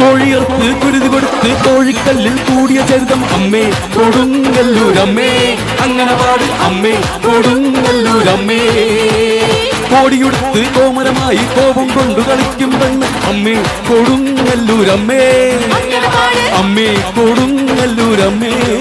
കോഴിയർത്ത് കുരുതി കൊടുത്ത് കോഴിക്കല്ലിൽ കൂടിയ ചരിതം. അമ്മേ കൊടുങ്ങല്ലൂരമ്മേ അങ്ങനെ പാട്. അമ്മേ കൊടുങ്ങല്ലൂരമ്മേ. കോടിയുടുത്ത് കോമരമായി കോപം കൊണ്ടു കളിക്കും പെണ്ണ്. അമ്മേ കൊടുങ്ങല്ലൂരമ്മേ. അമ്മേ കൊടുങ്ങല്ലൂരമ്മേ.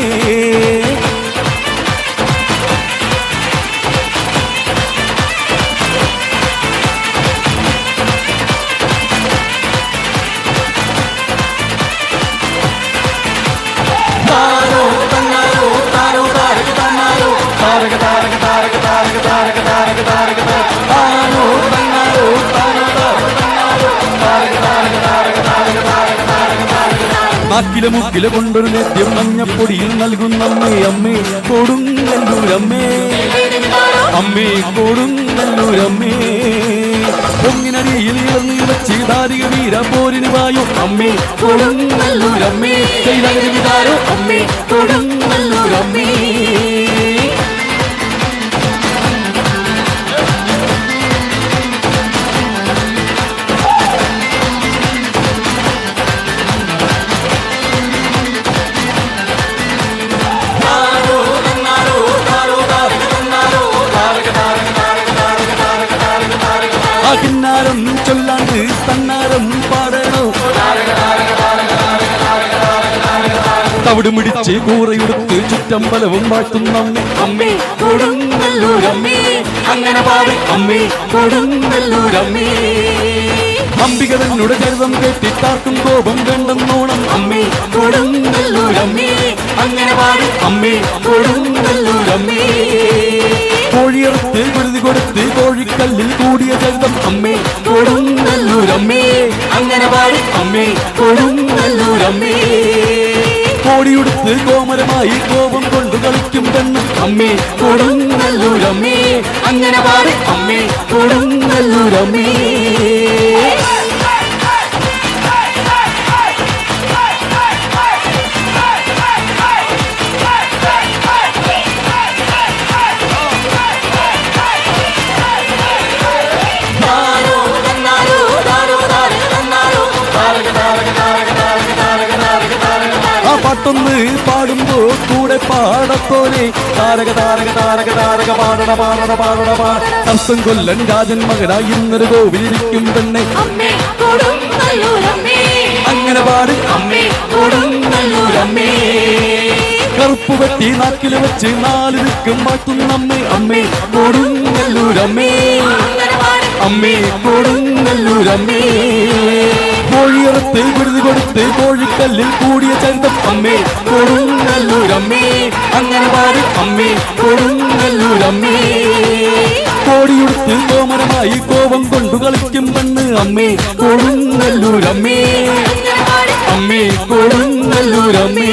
നാക്കിലെ മുക്കിലെ കൊണ്ടൊരു നേദ്യം മഞ്ഞപ്പൊടിയിൽ നൽകുന്നമ്മേ അമ്മേ കൊടുങ്ങല്ലൂരമ്മേ. അമ്മേ കൊടുങ്ങല്ലൂരമ്മേ. പൊങ്ങിനടിയിൽ ഇളനീ വച്ച് വീര പോരിന് വായോ. അമ്മേ കൊടുങ്ങല്ലൂരമ്മേ. ചെയ്തകരി വിതാരോ. അമ്മേ കൊടുങ്ങല്ലൂരമ്മേ. കിന്നാരം ചൊല്ലാണ്ട് തന്നാരം പാടണോ? തവിട് മിടിച്ച് കൂറയുടുത്ത് ചുറ്റമ്പലവും വാഴ്ത്തുന്ന അമ്മേ കൊടുങ്ങല്ലൂരമ്മേ. അങ്ങനെ പാടി അമ്മേ കൊടുങ്ങല്ലൂരമ്മേ. അംബിക തന്നുടെ ചരിതം കേട്ടിട്ടാർക്കും കോപം കണ്ടെന്നോണം അമ്മേ കൊടുങ്ങല്ലൂരമ്മേ അങ്ങനെ പാടി അമ്മേ കൊടുങ്ങല്ലൂരമ്മേ കോഴിയറുത്ത് കുരുതി കൊടുത്ത് കോഴിക്കല്ലിൽ കൂടിയ ചരിതം. അമ്മേ കൊടുങ്ങല്ലൂരമ്മേ അങ്ങനെ പാടി അമ്മേ കൊടുങ്ങല്ലൂരമ്മേ കോടിയുടുത്ത് കോമരമായി കോപം കൊണ്ട് കളിക്കും പെണ്ണ്. അമ്മേ കൊടുങ്ങല്ലൂരമ്മേ അങ്ങനെ പാടി അമ്മേ കൊടുങ്ങല്ലൂരമ്മേ പാട്ടൊന്ന് പാടുമ്പോ കൂടെ പാടത്തോലെ താരക താരക താരക താരക പാടണ പാടണ പാടണ പാട സംസം കൊല്ലൻ രാജൻ മകനായി ഇന്നൊരു കോവിലിരിക്കും തന്നെ അങ്ങനെ പാടി. അമ്മേ കൊടുങ്ങല്ലൂരമ്മേ കറുപ്പ് വെട്ടി നാക്കിൽ വെച്ച് നാല് നിൽക്കും മാറ്റുന്നമ്മേ അമ്മേ. കൊടുങ്ങല്ലൂരമ്മേ അമ്മേ കൊടുങ്ങല്ലൂരമ്മേ കോഴിയറത്ത് കുരുതി കൊടുത്ത് കോഴിക്കല്ലിൽ കൂടിയ ചരിതം അമ്മേ കൊടുങ്ങല്ലൂരമ്മേ അങ്ങനെ പാടി അമ്മേ കൊടുങ്ങല്ലൂരമ്മേ. കോടിയുടുത്ത് കോമരമായി കോപം കൊണ്ടു കളിക്കും പെണ്ണ് അമ്മേ കൊടുങ്ങല്ലൂരമ്മേ. അമ്മേ കൊടുങ്ങല്ലൂരമ്മേ.